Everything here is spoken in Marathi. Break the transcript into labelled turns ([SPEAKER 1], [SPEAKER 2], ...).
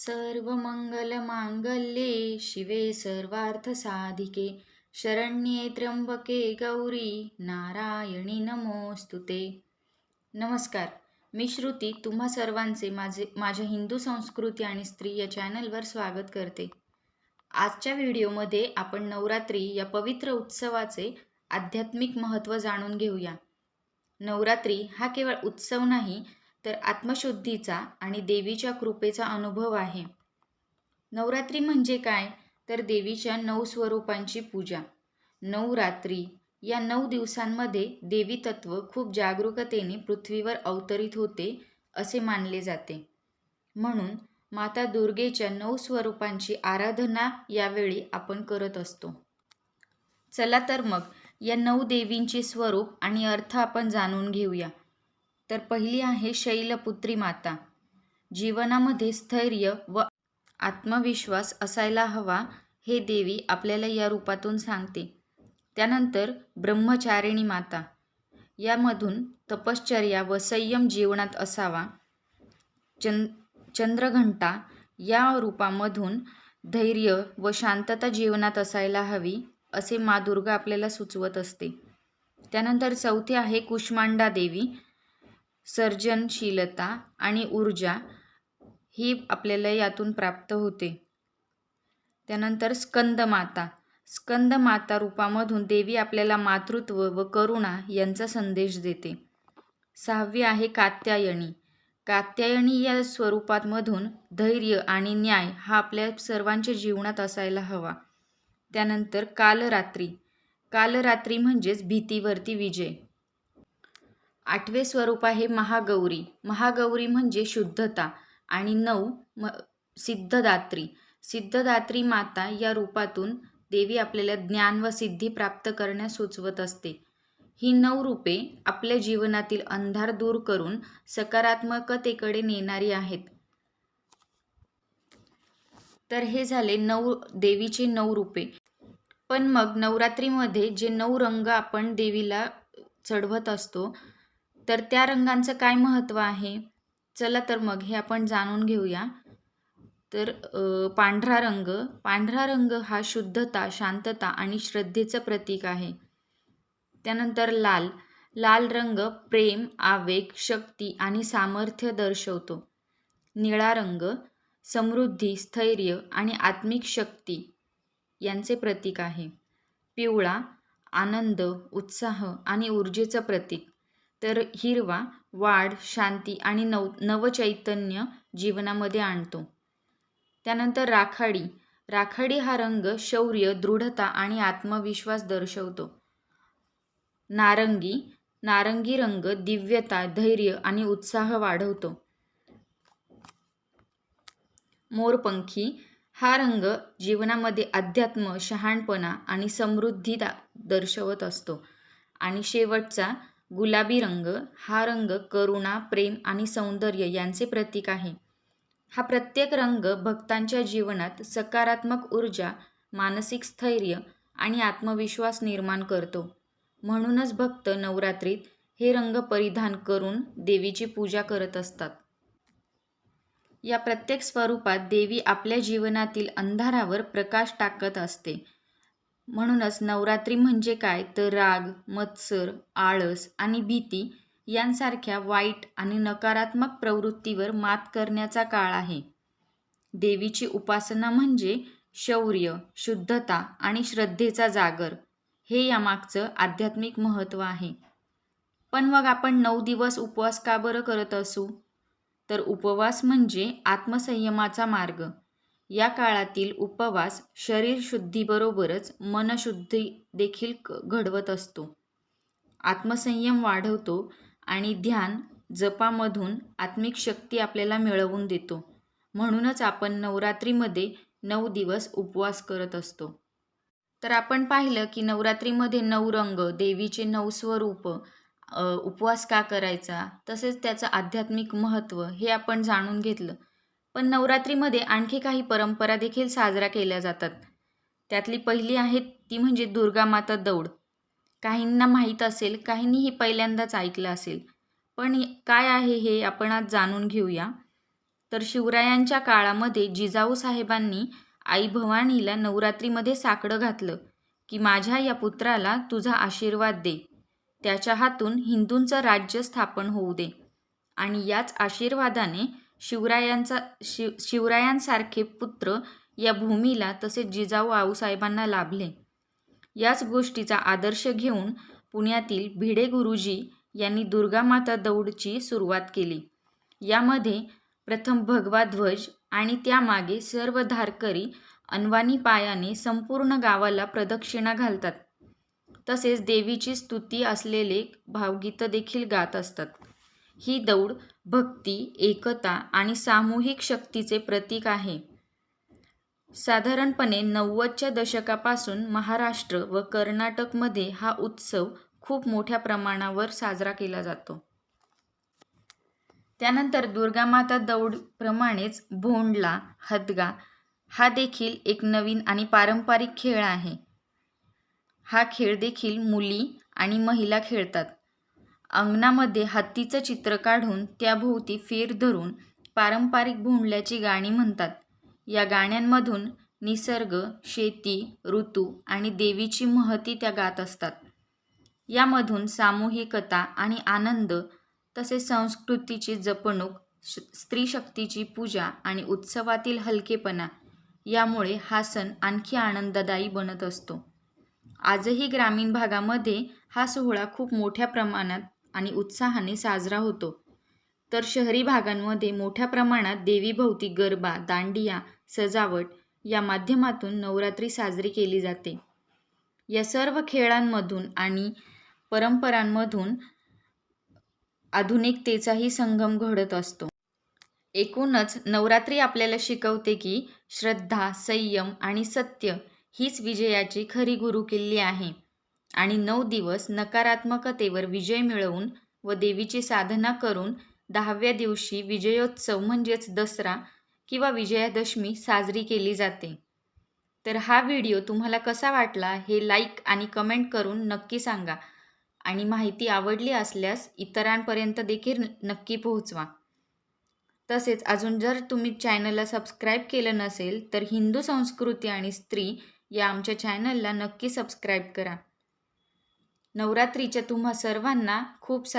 [SPEAKER 1] सर्वमंगलमांगल्ये शिवे सर्वार्थसाधिके शरण्ये त्र्यंबके गौरी नारायणी नमोस्तुते नमस्कार मी श्रुती तुम्हा सर्वांचे माझे माझ्या हिंदू संस्कृती आणि स्त्री या चॅनलवर स्वागत करते. आजच्या व्हिडिओमध्ये आपण नवरात्री या पवित्र उत्सवाचे आध्यात्मिक महत्त्व जाणून घेऊया. नवरात्री हा केवळ उत्सव नाही तर आत्मशुद्धीचा आणि देवीच्या कृपेचा अनुभव आहे. नवरात्री म्हणजे काय? तर देवीच्या नऊ स्वरूपांची पूजा. नऊ रात्री या नऊ दिवसांमध्ये देवी तत्व खूप जागरूकतेने पृथ्वीवर अवतरित होते असे मानले जाते. म्हणून माता दुर्गेच्या नऊ स्वरूपांची आराधना यावेळी आपण करत असतो. चला तर मग या नऊ देवींचे स्वरूप आणि अर्थ आपण जाणून घेऊया. तर पहिली आहे शैलपुत्री माता. जीवनामध्ये स्थैर्य व आत्मविश्वास असायला हवा हे देवी आपल्याला या रूपातून सांगते. त्यानंतर ब्रह्मचारिणी माता. यामधून तपश्चर्या व संयम जीवनात असावा. चंद चंद्रघंटा या रूपामधून धैर्य व शांतता जीवनात असायला हवी असे मा दुर्गा आपल्याला सुचवत असते. त्यानंतर चौथी आहे कुष्मांडा देवी. सर्जनशीलता आणि ऊर्जा ही आपल्याला यातून प्राप्त होते. त्यानंतर स्कंदमाता. स्कंदमाता रूपामधून देवी आपल्याला मातृत्व व करुणा यांचा संदेश देते. सहावी आहे कात्यायनी. कात्यायनी या स्वरूपातमधून धैर्य आणि न्याय हा आपल्या सर्वांच्या जीवनात असायला हवा. त्यानंतर कालरात्री. कालरात्री म्हणजेच भीतीवरती विजय. आठवे स्वरूप आहे महागौरी. महागौरी म्हणजे शुद्धता आणि नऊ म सिद्धदात्री. सिद्धदात्री माता या रूपातून देवी आपल्याला ज्ञान व सिद्धी प्राप्त करण्यास सुचवत असते. ही नऊ रूपे आपल्या जीवनातील अंधार दूर करून सकारात्मकतेकडे नेणारी आहेत. तर हे झाले नऊ देवीचे नऊ रूपे. पण मग नवरात्रीमध्ये जे नऊ रंग आपण देवीला चढवत असतो तर त्या रंगांचं काय महत्त्व आहे? चला तर मग हे आपण जाणून घेऊया. तर पांढरा रंग पांढरा रंग हा शुद्धता शांतता आणि श्रद्धेचं प्रतीक आहे. त्यानंतर लाल लाल रंग प्रेम आवेग शक्ती आणि सामर्थ्य दर्शवतो. निळा रंग समृद्धी स्थैर्य आणि आत्मिक शक्ती यांचे प्रतीक आहे. पिवळा आनंद उत्साह आणि ऊर्जेचं प्रतीक. तर हिरवा वाढ शांती आणि नव नवचैतन्य जीवनामध्ये आणतो. त्यानंतर राखाडी. राखाडी हा रंग शौर्य दृढता आणि आत्मविश्वास दर्शवतो. नारंगी. नारंगी रंग दिव्यता धैर्य आणि उत्साह वाढवतो. मोरपंखी. हा रंग जीवनामध्ये अध्यात्म शहाणपणा आणि समृद्धी दा दर्शवत असतो. आणि शेवटचा गुलाबी रंग हा रंग करुणा प्रेम आणि सौंदर्य यांचे प्रतीक आहे. हा प्रत्येक रंग भक्तांच्या जीवनात सकारात्मक ऊर्जा मानसिक स्थैर्य आणि आत्मविश्वास निर्माण करतो. म्हणूनच भक्त नवरात्रीत हे रंग परिधान करून देवीची पूजा करत असतात. या प्रत्येक स्वरूपात देवी आपल्या जीवनातील अंधारावर प्रकाश टाकत असते. म्हणूनच नवरात्री म्हणजे काय? तर राग मत्सर आळस आणि भीती यांसारख्या वाईट आणि नकारात्मक प्रवृत्तीवर मात करण्याचा काळ आहे. देवीची उपासना म्हणजे शौर्य शुद्धता आणि श्रद्धेचा जागर. हे यामागचं आध्यात्मिक महत्त्व आहे. पण मग आपण नऊ दिवस उपवास का बरं करत असू? तर उपवास म्हणजे आत्मसंयमाचा मार्ग. या काळातील उपवास शरीर शुद्धीबरोबरच मनशुद्धी देखील घडवत असतो. आत्मसंयम वाढवतो आणि ध्यान जपामधून आत्मिक शक्ती आपल्याला मिळवून देतो. म्हणूनच आपण नवरात्रीमध्ये नऊ दिवस उपवास करत असतो. तर आपण पाहिलं की नवरात्रीमध्ये नऊ रंग देवीचे नऊ स्वरूप उपवास का करायचा? तसेच त्याचं आध्यात्मिक महत्त्व हे आपण जाणून घेतलं. पण नवरात्रीमध्ये आणखी काही परंपरा देखील साजरा केल्या जातात. त्यातली पहिली आहे ती म्हणजे दुर्गा माता दौड. काहींना माहीत असेल काहींनी ही पहिल्यांदाच ऐकलं असेल. पण काय आहे हे आपण आज जाणून घेऊया. तर शिवरायांच्या काळामध्ये जिजाऊ साहेबांनी आई भवानीला नवरात्रीमध्ये साकडं घातलं की माझ्या या पुत्राला तुझा आशीर्वाद दे. त्याच्या हातून हिंदूंचं राज्य स्थापन होऊ दे. आणि याच आशीर्वादाने शिवरायांचा शिव शिवरायांसारखे पुत्र या भूमीला तसेच जिजाऊ आऊसाहेबांना लाभले. याच गोष्टीचा आदर्श घेऊन पुण्यातील भिडे गुरुजी यांनी दुर्गामाता दौडची सुरुवात केली. यामध्ये प्रथम भगवा ध्वज आणि त्यामागे सर्व धारकरी अनवानी पायाने संपूर्ण गावाला प्रदक्षिणा घालतात. तसेच देवीची स्तुती असलेले भावगीतं देखील गात असतात. ही दौड भक्ती एकता आणि सामूहिक शक्तीचे प्रतीक आहे. साधारणपणे नव्वदच्या दशकापासून महाराष्ट्र व कर्नाटकमध्ये हा उत्सव खूप मोठ्या प्रमाणावर साजरा केला जातो. त्यानंतर दुर्गामाता दौडप्रमाणेच भोंडला हदगा हा देखील एक नवीन आणि पारंपरिक खेळ आहे. हा खेळ देखील मुली आणि महिला खेळतात. अंगणामध्ये हत्तीचं चित्र काढून त्याभोवती फेर धरून पारंपरिक भोंडल्याची गाणी म्हणतात. या गाण्यांमधून निसर्ग शेती ऋतू आणि देवीची महती त्या गात असतात. यामधून सामूहिकता आणि आनंद तसेच संस्कृतीची जपणूक श स्त्री शक्तीची पूजा आणि उत्सवातील हलकेपणा यामुळे हा सण आणखी आनंददायी बनत असतो. आजही ग्रामीण भागामध्ये हा सोहळा खूप मोठ्या प्रमाणात आणि उत्साहाने साजरा होतो. तर शहरी भागांमध्ये मोठ्या प्रमाणात देवीभोवती गरबा दांडिया सजावट या माध्यमातून नवरात्री साजरी केली जाते. या सर्व खेळांमधून आणि परंपरांमधून आधुनिकतेचाही संगम घडत असतो. एकूणच नवरात्री आपल्याला शिकवते की श्रद्धा संयम आणि सत्य हीच विजयाची खरी गुरुकिल्ली आहे. आणि नऊ दिवस नकारात्मकतेवर विजय मिळवून व देवीची साधना करून दहाव्या दिवशी विजयोत्सव म्हणजेच दसरा किंवा विजयादशमी साजरी केली जाते. तर हा व्हिडिओ तुम्हाला कसा वाटला हे लाईक आणि कमेंट करून नक्की सांगा आणि माहिती आवडली असल्यास इतरांपर्यंत देखील नक्की पोहोचवा. तसेच अजून जर तुम्ही चॅनलला सबस्क्राईब केलं नसेल तर हिंदू संस्कृती आणि स्त्री या आमच्या चॅनलला नक्की सबस्क्राईब करा. नवरात्रीच्या तुम्हा सर्वांना खूप सा